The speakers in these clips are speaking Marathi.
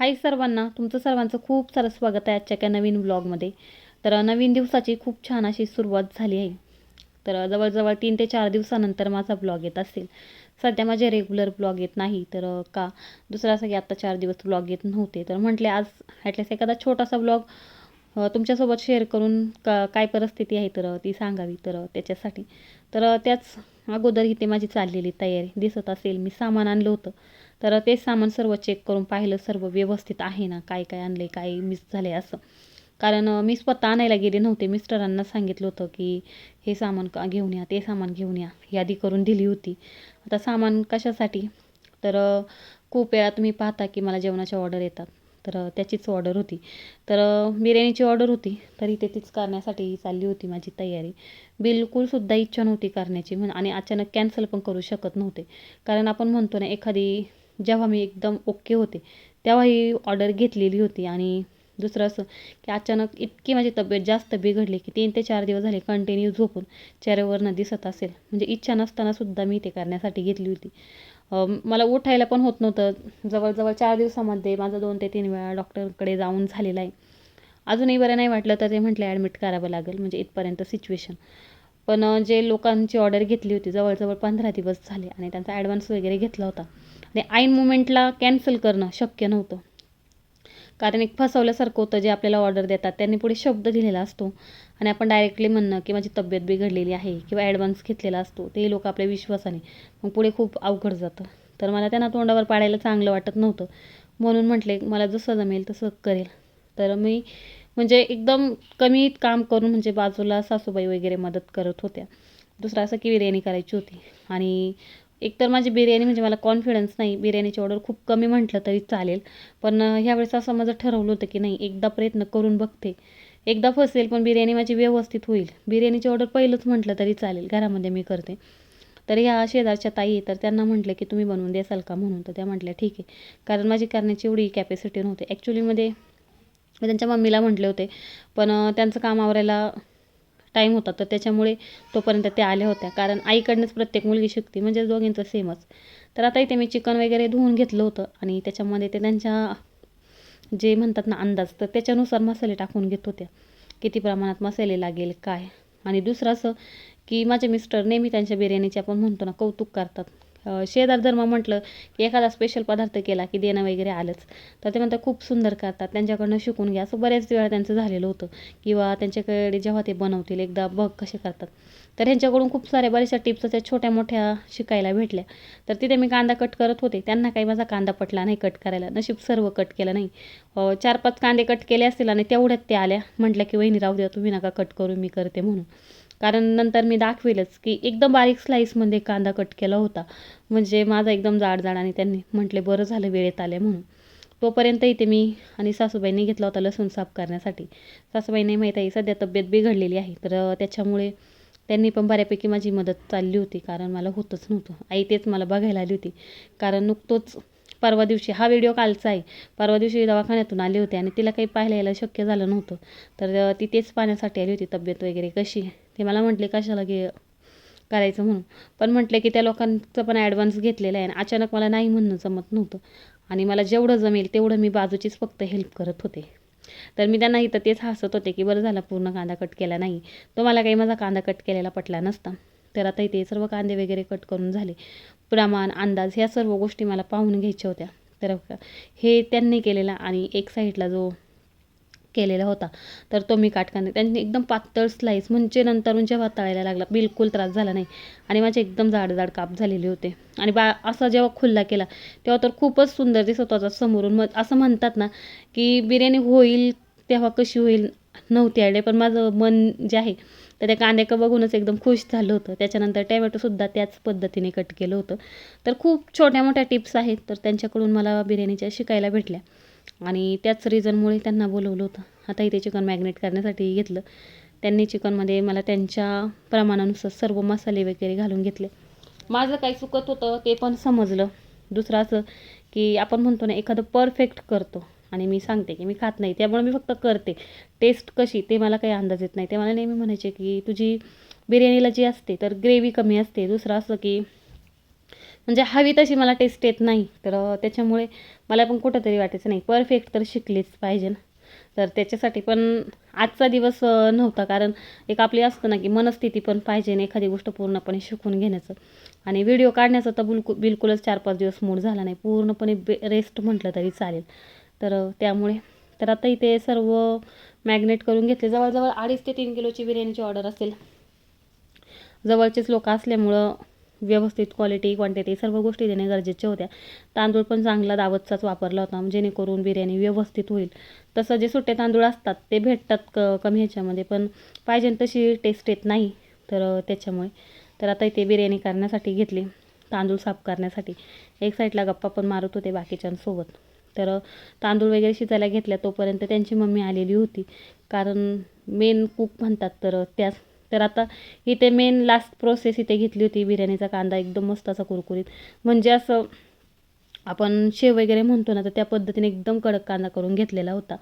हाय सर्वांना तुमचं सर्वांचं खूप सारं स्वागत आहे आजच्या एका नवीन ब्लॉगमध्ये तर नवीन दिवसाची खूप छान अशी सुरुवात झाली आहे. तर जवळजवळ तीन ते चार दिवसानंतर माझा ब्लॉग येत असेल. सध्या माझे रेग्युलर ब्लॉग येत नाही तर का दुसरा असं की आत्ता चार दिवस ब्लॉग येत नव्हते. तर म्हटले आज ॲटलीस्ट एखादा छोटासा ब्लॉग तुमच्यासोबत शेअर करून का काय परिस्थिती आहे तर ती सांगावी तर त्याच्यासाठी. तर त्याच अगोदर इथे माझी चाललेली तयारी. दिसत असेल मी सामान आणलं होतं. तर ते सामान सर्व चेक करून पाहिलं सर्व व्यवस्थित आहे ना? काय काय आणलं आहे काय मिस झालं आहे असं. कारण मी स्वतः आणायला गेले नव्हते. मिस्टरांना सांगितलं होतं की हे सामान का घेऊन या ते सामान घेऊन या. यादी करून दिली होती. आता सामान कशासाठी? तर खूप वेळा तुम्ही पाहता की मला जेवणाच्या ऑर्डर येतात. तर त्याचीच ऑर्डर होती. तर बिर्याणीची ऑर्डर होती. तरी ते तीच करण्यासाठी चालली होती माझी तयारी. बिलकुलसुद्धा इच्छा नव्हती करण्याची म्हण आणि अचानक कॅन्सल पण करू शकत नव्हते. कारण आपण म्हणतो ना एखादी जेव्हा मी एकदम ओके होते तेव्हा ही ऑर्डर घेतलेली होती. आणि दुसरं असं की अचानक इतकी माझी तब्येत जास्त बिघडली की तीन ते चार दिवस झाले कंटिन्यू झोपून चेहऱ्यावरनं दिसत असेल. म्हणजे इच्छा नसतानासुद्धा मी ते करण्यासाठी घेतली होती. मला उठायला पण होत नव्हतं. जवळजवळ चार दिवसामध्ये माझं दोन ते तीन वेळा डॉक्टरकडे जाऊन झालेलं आहे. अजूनही बरं नाही वाटलं तर ते म्हटलं ॲडमिट करावं लागेल. म्हणजे इथपर्यंत सिच्युएशन पण जे लोकांची ऑर्डर घेतली होती जवळजवळ पंधरा दिवस झाले आणि त्यांचा ॲडव्हान्स वगैरे घेतला होता. आणि ऐन मुमेंटला कॅन्सल करणं शक्य नव्हतं. कारण एक फसवल्यासारखं होतं जे आपल्याला ऑर्डर देतात त्यांनी पुढे शब्द दिलेला असतो. आणि आपण डायरेक्टली म्हणणं की माझी तब्येत बिघडलेली आहे किंवा ॲडव्हान्स घेतलेला असतो ते लोक आपल्या विश्वासाने मग पुढे खूप अवघड जातं. तर मला त्यांना तोंडावर पाडायला चांगलं वाटत नव्हतं. म्हणून म्हटले मला जसं जमेल तसं करेल. तर मी म्हणजे एकदम कमी काम करून म्हणजे बाजूला सासूबाई वगैरे मदत करत होत्या. दुसरं असं की बिर्याणी करायची होती. आणि एकतर माझी बिर्याणी म्हणजे मला कॉन्फिडन्स नाही बिर्याणीची ऑर्डर खूप कमी म्हटलं तरी चालेल. पण ह्यावेळेस असं माझं ठरवलं होतं की नाही एकदा प्रयत्न करून बघते. एकदा फसेल पण बिर्याणी माझी व्यवस्थित होईल. बिर्याणीची ऑर्डर पहिलंच म्हटलं तरी चालेल घरामध्ये मी करते. तर ह्या शेजारच्या ताई तर त्यांना म्हटलं की तुम्ही बनवून द्याल का? म्हणून. तर त्या म्हटल्या ठीक आहे. कारण माझी करण्याची एवढी कॅपॅसिटी नव्हती. ॲक्च्युलीमध्ये मी त्यांच्या मम्मीला म्हटले होते पण त्यांचं काम आवरायला टाईम होता. तर त्याच्यामुळे तोपर्यंत त्या आल्या होत्या. कारण आईकडनंच प्रत्येक मुलगी शिकते म्हणजे दोघींचं सेमच तर आता इथे मी चिकन वगैरे धुवून घेतलं होतं आणि त्याच्यामध्ये ते त्यांच्या जे म्हणतात ना अंदाज तर त्याच्यानुसार मसाले टाकून घेत होत्या. किती प्रमाणात मसाले लागेल काय? आणि दुसरं असं की माझे मिस्टर नेहमी त्यांच्या बिर्याणीचे आपण म्हणतो ना कौतुक करतात. शेजार धर्म म्हटलं की एखादा स्पेशल पदार्थ केला की देणं वगैरे आलंच. तर ते म्हणतात खूप सुंदर करतात. त्यांच्याकडनं शिकून घ्या. असं बऱ्याच वेळा त्यांचं झालेलं होतं. किंवा त्यांच्याकडे जेव्हा ते बनवतील एकदा बघ कसे करतात. तर ह्यांच्याकडून खूप साऱ्या बऱ्याचशा टिप्स त्या छोट्या मोठ्या शिकायला भेटल्या. तर तिथे मी कांदा कट करत होते. त्यांना काही माझा कांदा पटला नाही कट करायला. नशीब सर्व कट केलं नाही. चार पाच कांदे कट केले असतील आणि तेवढ्यात ते आल्या. म्हटल्या की वहिनी राहू द्या. तुम्ही नका कट करू. मी करते म्हणून. कारण नंतर मी दाखवेलच की एकदम बारीक स्लाईसमध्ये कांदा कट केला होता. म्हणजे माझा एकदम जाड जाड आणि त्यांनी म्हटले बरं झालं वेळेत आले म्हणून. तोपर्यंत इथे मी आणि सासूबाईंनी घेतला होता लसूण साफ करण्यासाठी. सासूबाईंनी माहीत आहे सध्या तब्येत बिघडलेली आहे. तर त्याच्यामुळे त्यांनी पण बऱ्यापैकी माझी मदत चालली होती कारण मला होतच नव्हतं. आई तेच मला बघायला आली होती. कारण नुकतोच परवा दिवशी हा व्हिडिओ कालचा आहे. परवा दिवशी दवाखान्यातून आले होते आणि तिला काही पाहायला यायला शक्य झालं नव्हतं. तर ती तेच पाहण्यासाठी आली होती. तब्येत वगैरे कशी ते मला म्हटले कशाला घे करायचं म्हणून. पण म्हटलं की त्या लोकांचं पण ॲडव्हान्स घेतलेलं आहे आणि अचानक मला नाही म्हणणं जमत नव्हतं. आणि मला जेवढं जमेल तेवढं मी बाजूचीच फक्त हेल्प करत होते. तर मी त्यांना इथं तेच हसत होते की बरं झालं पूर्ण कांदा कट केला नाही. तो मला काही माझा कांदा कट केलेला पटला नसता. तर आता इथे सर्व कांदे वगैरे कट करून झाले. प्रमाण अंदाज ह्या सर्व गोष्टी मला पाहून घ्यायच्या होत्या. तर हे त्यांनी केलेला आणि एक साईडला जो केलेला होता. तर तो मी काटकाने त्यांनी एकदम पातळ स्लाईस म्हणजे नंतरून जेव्हा म्हणजे तळायला लागला. बिलकुल त्रास झाला नाही. आणि माझे एकदम जाड जाड काप झालेले होते. आणि बा असा जेव्हा खुल्ला केला तेव्हा तर खूपच सुंदर दिसत होता समोरून. मग असं म्हणतात ना की बिर्याणी होईल तेव्हा कशी होईल नव्हती आयडिया पण माझं मन जे आहे तर त्या कांद्याकं बघूनच एकदम खुश झालं होतं. त्याच्यानंतर टॅमॅटोसुद्धा त्याच पद्धतीने कट केलं होतं. तर खूप छोट्या मोठ्या टिप्स आहेत तर त्यांच्याकडून मला बिर्याणीच्या शिकायला भेटल्या. आणि त्याच रिझनमुळे त्यांना बोलवलं होतं. आता इथे चिकन मॅग्नेट करण्यासाठी घेतलं. त्यांनी चिकनमध्ये मला त्यांच्या प्रमाणानुसार सर्व मसाले वगैरे घालून घेतले. माझं काही चुकत होतं ते पण समजलं. दुसरं असं की आपण म्हणतो ना एखादं परफेक्ट करतो. आणि मी सांगते की मी खात नाही. त्यामुळे मी फक्त करते. टेस्ट कशी ते मला काही अंदाज येत नाही. ते मला नेहमी म्हणायचे की तुझी बिर्याणीला जी असते तर ग्रेव्ही कमी असते. दुसरं असं की म्हणजे हवी तशी मला टेस्ट येत नाही. तर त्याच्यामुळे मला पण कुठंतरी वाटायचं नाही. परफेक्ट तर शिकलीच पाहिजे ना. तर त्याच्यासाठी पण आजचा दिवस नव्हता. कारण एक आपली असतं ना की मनस्थिती पण पाहिजे ना एखादी गोष्ट पूर्णपणे शिकून घेण्याचं. आणि व्हिडिओ काढण्याचा तर बिलकुल बिलकुलच चार पाच दिवस मूड झाला नाही. पूर्णपणे बे रेस्ट म्हटलं तरी चालेल. तर त्यामुळे तर आता इथे सर्व मॅग्नेट करून घेतले. जवळजवळ अडीच ते तीन किलोची बिर्याणीची ऑर्डर असेल. जवळचेच लोक असल्यामुळं व्यवस्थित क्वालिटी क्वांटिटी सर्व गोष्टी देणे गरजेच्या होत्या. तांदूळ पण चांगला दावतचाच वापरला होता. म्हणजे जेणेकरून बिर्याणी व्यवस्थित होईल. तसं जे सुट्टे तांदूळ असतात ते भेटतात क कमी ह्याच्यामध्ये. पण पाहिजे तशी टेस्ट येत नाही. तर त्याच्यामुळे. तर आता इथे बिर्याणी करण्यासाठी घेतली. तांदूळ साफ करण्यासाठी. एक साईडला गप्पा पण मारत होते बाकीच्यांसोबत. तर तांदूळ वगैरे शिजायला घेतल्या तोपर्यंत त्यांची मम्मी आलेली होती. कारण मेन कुक म्हणतात तर त्याच तर आता इथे मेन लास्ट प्रोसेस इथे घेतली होती बिर्याणीचा कांदा एकदम मस्त असा कुरकुरीत. म्हणजे असं आपण शेव वगैरे म्हणतो ना तर त्या पद्धतीने एकदम कडक कांदा करून घेतलेला होता.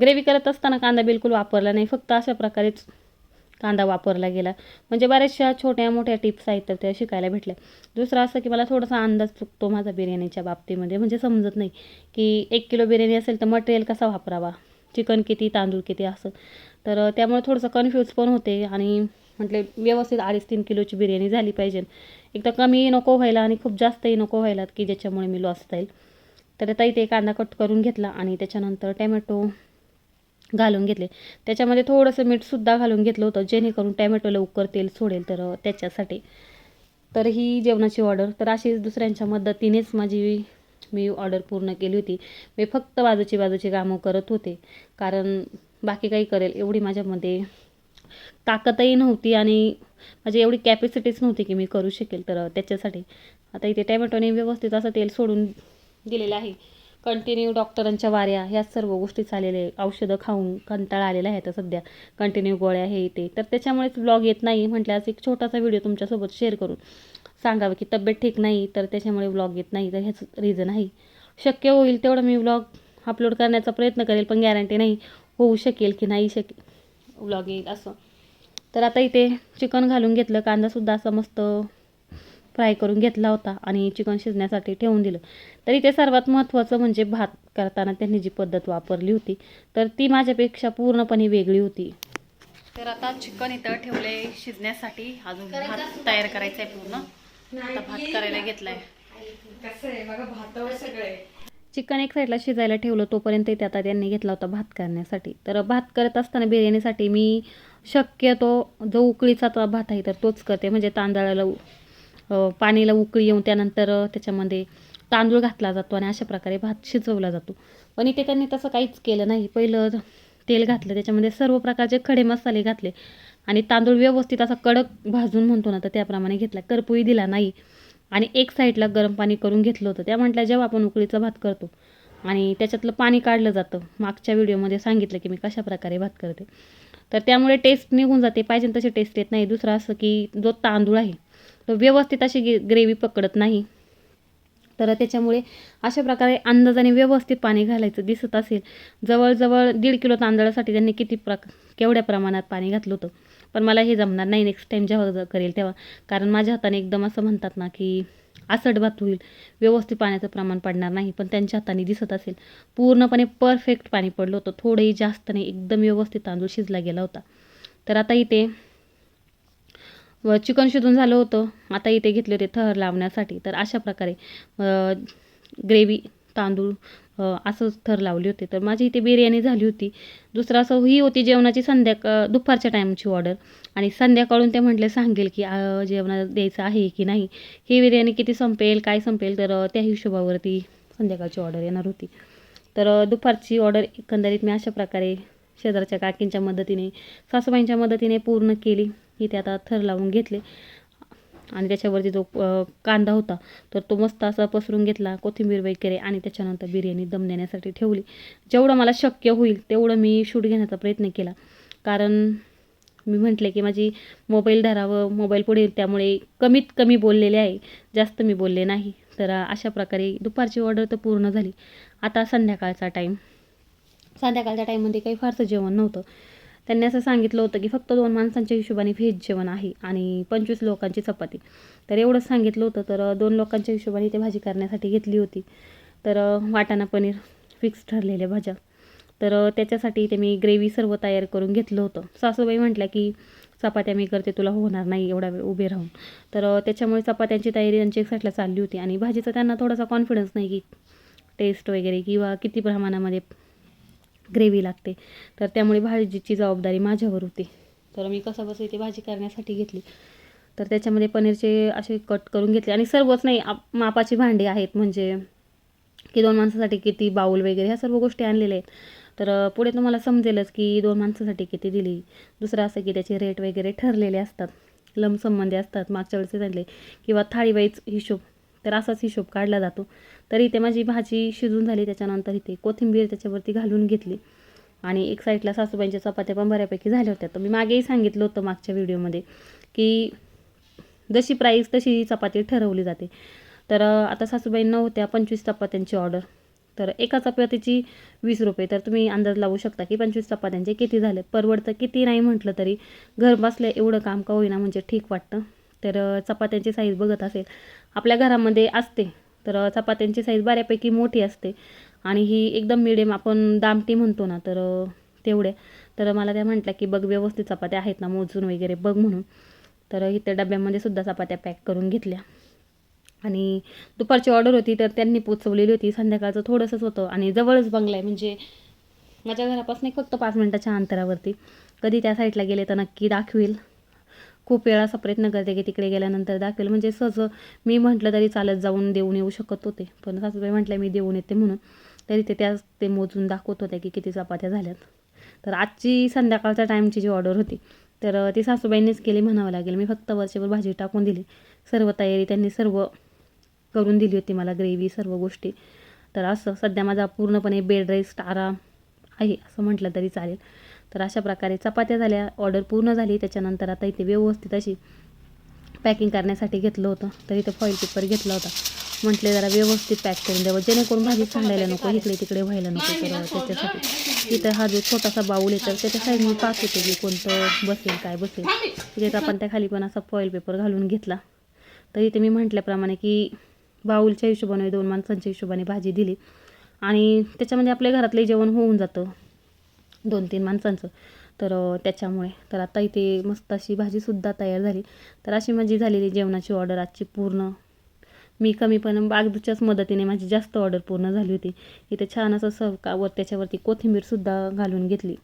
ग्रेव्ही करत असताना कांदा बिलकुल वापरला नाही फक्त अशा प्रकारेच कांदा वापरला गेला. म्हणजे बऱ्याचशा छोट्या मोठ्या टिप्स आहेत तर त्या शिकायला भेटल्या. दुसरं असं की मला थोडासा अंदाज चुकतो माझा बिर्याणीच्या बाबतीमध्ये. म्हणजे समजत नाही की एक किलो बिर्याणी असेल तर मटेरियल कसा वापरावा? चिकन किती तांदूळ किती असं. तर त्यामुळे थोडंसं कन्फ्यूज पण होते आणि म्हटले व्यवस्थित अडीच तीन किलोची बिर्याणी झाली पाहिजे. एक तर कमी नको व्हायला आणि खूप जास्तही नको व्हायला की ज्याच्यामुळे मी लॉस जाईल. तर आता इथे कांदा कट करून घेतला आणि त्याच्यानंतर टॅमॅटो घालून घेतले. त्याच्यामध्ये थोडंसं मीठसुद्धा घालून घेतलं होतं जेणेकरून टॅमॅटो लवकर तेल सोडेल तर त्याच्यासाठी. तर ही जेवणाची ऑर्डर तर अशीच दुसऱ्यांच्या मदतीनेच माझी मी ऑर्डर पूर्ण केली होती. मी फक्त बाजूची बाजूची कामं करत होते. कारण बाकी काही करेल एवढी माझ्यामध्ये ताकदही नव्हती आणि माझी एवढी कॅपॅसिटीच नव्हती की मी करू शकेल तर त्याच्यासाठी. आता इथे टॅमॅटोने व्यवस्थित असं तेल सोडून दिलेलं आहे. कंटिन्यू डॉक्टरांच्या वाऱ्या ह्या सर्व गोष्टी चाललेल्या आहे औषधं खाऊन कंटाळा आलेला आहे आता सध्या. कंटिन्यू गोळ्या हे ते. तर त्याच्यामुळेच ब्लॉग येत नाही म्हटल्यास एक छोटासा व्हिडिओ तुमच्यासोबत शेअर करून सांगावं की तब्येत ठीक नाही तर त्याच्यामुळे ब्लॉग येत नाही. तर ह्याच रिझन आहे. शक्य होईल तेवढं मी ब्लॉग अपलोड करण्याचा प्रयत्न करेल पण गॅरंटी नाही. होऊ शकेल की नाही शकेल व्लॉग येईल असं. तर आता इथे चिकन घालून घेतलं कांदासुद्धा असा मस्त फ्राय करून घेतला होता आणि चिकन शिजण्यासाठी ठेवून दिलं. तर इथे सर्वात महत्त्वाचं म्हणजे भात करताना त्यांनी जी पद्धत वापरली होती तर ती माझ्यापेक्षा पूर्णपणे वेगळी होती. तर आता चिकन इथं ठेवलंय शिजण्यासाठी. अजून भात तयार करायचा आहे पूर्ण. आता भात करायला घेतलाय. कसं आहे बघा भातावर सगळं आहे. चिकन एक साईडला शिजायला ठेवलं तोपर्यंत इथे आता त्यांनी घेतला होता भात करण्यासाठी. तर भात करत असताना बिर्याणीसाठी मी शक्यतो जो उकळीचा भात आहे तर तोच करते. म्हणजे तांदळाला पाणीला उकळी येऊन त्यानंतर त्याच्यामध्ये तांदूळ घातला जातो आणि अशा प्रकारे भात शिजवला जातो. पण इथे त्यांनी तसं काहीच केलं नाही. पहिलं तेल घातलं त्याच्यामध्ये सर्व प्रकारचे खडे मसाले घातले आणि तांदूळ व्यवस्थित असा कडक भाजून म्हणतो ना तर त्याप्रमाणे घेतला. करपुई दिला नाही. आणि एक साईडला गरम पाणी करून घेतलं होतं. त्या म्हटल्या जेव्हा आपण उकळीचा भात करतो आणि त्याच्यातलं पाणी काढलं जातं मागच्या व्हिडिओमध्ये सांगितलं की मी कशा प्रकारे भात करते. तर त्यामुळे टेस्ट निघून जाते पाहिजे तशी टेस्ट येत नाही. दुसरं असं की जो तांदूळ आहे तो व्यवस्थित अशी ग्रेव्ही पकडत नाही. तर त्याच्यामुळे अशा प्रकारे अंदाजाने व्यवस्थित पाणी घालायचं दिसत असेल. जवळजवळ दीड किलो तांदळासाठी त्यांनी किती प्रक केवढ्या प्रमाणात पाणी घातलं होतं? पण मला हे जमणार नाही. नेक्स्ट टाईम जेव्हा करेल तेव्हा. कारण माझ्या हाताने एकदम असं म्हणतात ना की आसट भात होईल. व्यवस्थित पाण्याचं प्रमाण पडणार नाही. पण त्यांच्या हाताने दिसत असेल. पूर्णपणे परफेक्ट पाणी पडलं होतं. थोडंही जास्त नाही. एकदम व्यवस्थित तांदूळ शिजला गेला होता. तर आता इथे व चिकन शिजून झालं होतं. आता इथे घेतले होते थर लावण्यासाठी. तर अशा प्रकारे ग्रेव्ही तांदूळ असंच थर लावले होते. तर माझी इथे बिर्याणी झाली होती. दुसरं असं ही होती जेवणाची संध्याकाळ दुपारच्या टाईमची ऑर्डर आणि संध्याकाळून ते म्हटले सांगेल की जेवणाला द्यायचं आहे की नाही? ही बिर्याणी किती संपेल काय संपेल? तर त्या हिशोबावरती संध्याकाळची ऑर्डर येणार होती. तर दुपारची ऑर्डर एकंदरीत मी अशा प्रकारे शेजारच्या काकींच्या मदतीने सासूबाईंच्या मदतीने पूर्ण केली. इथे आता थर लावून घेतले. आणि त्याच्यावरती जो कांदा होता तर तो मस्त असा पसरून घेतला कोथिंबीर वगैरे आणि त्याच्यानंतर बिर्याणी दम देण्यासाठी ठेवली. जेवढं मला शक्य होईल तेवढं मी शूट घेण्याचा प्रयत्न केला. कारण मी म्हटले की माझी मोबाईल धरावं मोबाईल पुढे त्यामुळे कमीत कमी बोललेले आहे जास्त मी बोलले नाही. तर अशा प्रकारे दुपारची ऑर्डर तर पूर्ण झाली. आता संध्याकाळचा टाईम संध्याकाळच्या टाईममध्ये काही फारसं जेवण नव्हतं. त्यांनी असं सांगितलं होतं की फक्त दोन माणसांच्या हिशोबाने व्हेज जेवण आहे आणि पंचवीस लोकांची चपाती. तर एवढंच सांगितलं होतं. तर दोन लोकांच्या हिशोबाने ते भाजी करण्यासाठी घेतली होती. तर वाटाणा पनीर फिक्स ठरलेल्या भाज्या. तर त्याच्यासाठी ते मी ग्रेव्ही सर्व तयार करून घेतलं होतं. सासूबाई म्हटल्या की चपात्या मी करते तुला होणार नाही एवढा वेळ उभे राहून. तर त्याच्यामुळे चपात्यांची तयारी त्यांची एक साईडला चालली होती. आणि भाजीचा त्यांना थोडासा कॉन्फिडन्स नाही की टेस्ट वगैरे किंवा किती प्रमाणामध्ये ग्रेव्ही लागते. तर त्यामुळे भाजीची जबाबदारी माझ्यावर होती. तर मी कसं बसं इथे भाजी करण्यासाठी घेतली. तर त्याच्यामध्ये पनीरचे असे कट करून घेतले. आणि सर्वच नाही आप मापाची भांडी आहेत. म्हणजे की दोन माणसासाठी किती बाऊल वगैरे ह्या सर्व गोष्टी आणलेल्या आहेत. तर पुढे तुम्हाला समजेलच की दोन माणसासाठी किती दिली. दुसरं असं की त्याचे रेट वगैरे ठरलेले असतात. लमसंबंधी म्हणजे असतात मागच्या वेळेस सांगितले. किंवा थाळीवाईज हिशोब तर असाच हिशोब काढला जातो. तर इथे माझी भाजी शिजून झाली त्याच्यानंतर इथे कोथिंबीर त्याच्यावरती घालून घेतली. आणि एक साईडला सासूबाईंच्या चपात्या पण बऱ्यापैकी झाल्या होत्या. तर मी मागेही सांगितलं होतं मागच्या व्हिडिओमध्ये की जशी प्राईस तशी चपाती ठरवली जाते. तर आता सासूबाईंना होत्या पंचवीस चपात्यांची ऑर्डर तर एका चपातीची वीस रुपये. तर तुम्ही अंदाज लावू शकता की पंचवीस चपात्यांचे किती झाले? परवडतं किती नाही म्हटलं तरी घर बसल्या एवढं काम का होईना म्हणजे ठीक वाटतं? तर चपात्यांची साईज बघत असेल. आपल्या घरामध्ये असते. तर चपात्यांची साईज बऱ्यापैकी मोठी असते. आणि ही एकदम मिडियम आपण दामटी म्हणतो ना तर तेवढ्या तर मला त्या म्हटल्या की बघ व्यवस्थित चपात्या आहेत ना मोजून वगैरे बघ म्हणून. तर इथे डब्यामध्ये सुद्धा चपात्या पॅक करून घेतल्या. आणि दुपारची ऑर्डर होती तर त्यांनी पोचवलेली होती. संध्याकाळचं थोडंसंच होतं. आणि जवळच बंगला आहे. म्हणजे माझ्या घरापासून एक फक्त पाच मिनटाच्या अंतरावरती. कधी त्या साईडला गेले तर नक्की दाखवेल. खूप वेळा असा प्रयत्न करते की तिकडे गेल्यानंतर दाखवेल. म्हणजे सहज मी म्हटलं तरी चालत जाऊन देऊन येऊ शकत होते. पण सासूबाई म्हटलं मी देऊन येते म्हणून. तरी ते त्याच ते मोजून दाखवत होत्या की किती चपात्या झाल्यात. तर आजची संध्याकाळच्या टाईमची जी ऑर्डर होती तर ती सासूबाईंनीच केली म्हणावं लागेल. मी फक्त वरचेवर भाजी टाकून दिली. सर्व तयारी त्यांनी सर्व करून दिली होती मला ग्रेव्ही सर्व गोष्टी. तर असं सध्या माझा पूर्णपणे बेड रेस्ट आराम आहे असं म्हटलं तरी चालेल. तर अशा प्रकारे चपात्या झाल्या ऑर्डर पूर्ण झाली. त्याच्यानंतर आता इथे व्यवस्थित अशी पॅकिंग करण्यासाठी घेतलं होतं. तर इथं फॉईल पेपर घेतला होता. म्हटले जरा व्यवस्थित पॅक करून द्यावं. जेणेकरून भाजी सांडायला नको इकडे तिकडे व्हायला नको. तर त्याच्यासाठी इथं हा जो छोटासा बाऊल तर त्याच्या साईड मी पाहत होते की कोणतं बसेल काय बसेल. तिथे आपण त्या खाली पण असा फॉईल पेपर घालून घेतला. तर इथे मी म्हटल्याप्रमाणे की बाऊलच्या हिशोबाने दोन माणसांच्या हिशोबाने भाजी दिली. आणि त्याच्यामध्ये आपल्या घरातलं जेवण होऊन जातं. दोन तीन माणसांचं. तर त्याच्यामुळे. तर आता इथे मस्त अशी भाजीसुद्धा तयार झाली. तर अशी माझी झालेली जेवणाची ऑर्डर आजची पूर्ण. मी कमी पण बागदूच्याच मदतीने माझी जास्त ऑर्डर पूर्ण झाली होती. इथे छान असं सर्व का वर त्याच्यावरती कोथिंबीरसुद्धा घालून घेतली.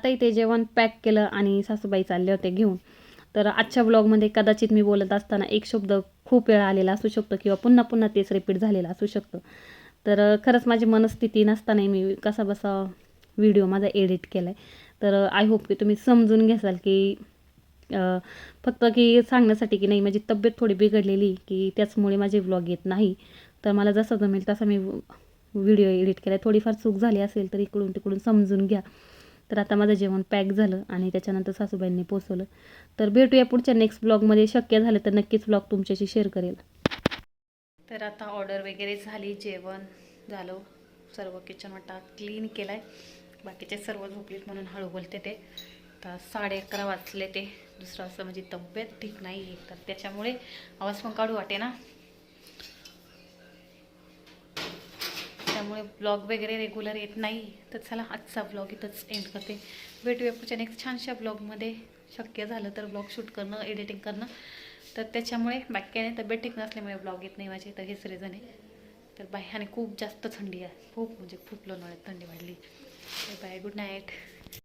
आता इथे जेवण पॅक केलं आणि सासूबाई चालले होते घेऊन. तर आजच्या ब्लॉगमध्ये कदाचित मी बोलत असताना एक शब्द खूप वेळा आलेला असू शकतो किंवा पुन्हा पुन्हा तेच रिपीट झालेला असू शकतं. तर खरंच माझी मनस्थिती नसतानाही मी कसा बसा व्हिडिओ माझा एडिट केला आहे तर आय होप की तुम्ही समजून घेसाल की फक्त की सांगण्यासाठी की नाही माझी तब्येत थोडी बिघडलेली की त्याचमुळे माझे व्लॉग येत नाही. तर मला जसं जमेल तसा मी व्हिडिओ एडिट केला थोडीफार चूक झाली असेल तर इकडून तिकडून समजून घ्या. तर आता माझं जेवण पॅक झालं आणि त्याच्यानंतर सासूबाईंनी पोचवलं तर भेटूया पुढच्या नेक्स्ट ब्लॉगमध्ये शक्य झालं तर नक्कीच ब्लॉग तुमच्याशी शेअर करेल. तर आता ऑर्डर वगैरे झाली जेवण झालं. सर्व किचन वाटा क्लीन केला आहे बाकीचे सर्व झोपलीत म्हणून हळू बोलते ते. तर साडे अकरा वाजले ते. दुसरं असं माझी तब्येत ठीक नाही आहे तर त्याच्यामुळे आवाज पण काढू वाटे ना त्यामुळे ब्लॉग वगैरे रेग्युलर येत नाही. तर चला आजचा ब्लॉग इथंच एंड करते. भेटूया पुढच्या नेक्स्ट छानशा ब्लॉगमध्ये शक्य झालं तर ब्लॉग शूट करणं एडिटिंग करणं. तर त्याच्यामुळे बाक्याने तब्येत ठीक नसल्यामुळे ब्लॉग येत नाही माझे. तर हेच रिझन आहे. तर बाय. आणि खूप जास्त थंडी आहे. खूप म्हणजे खूप लोणावळ्यात थंडी वाढली. बाय. Good night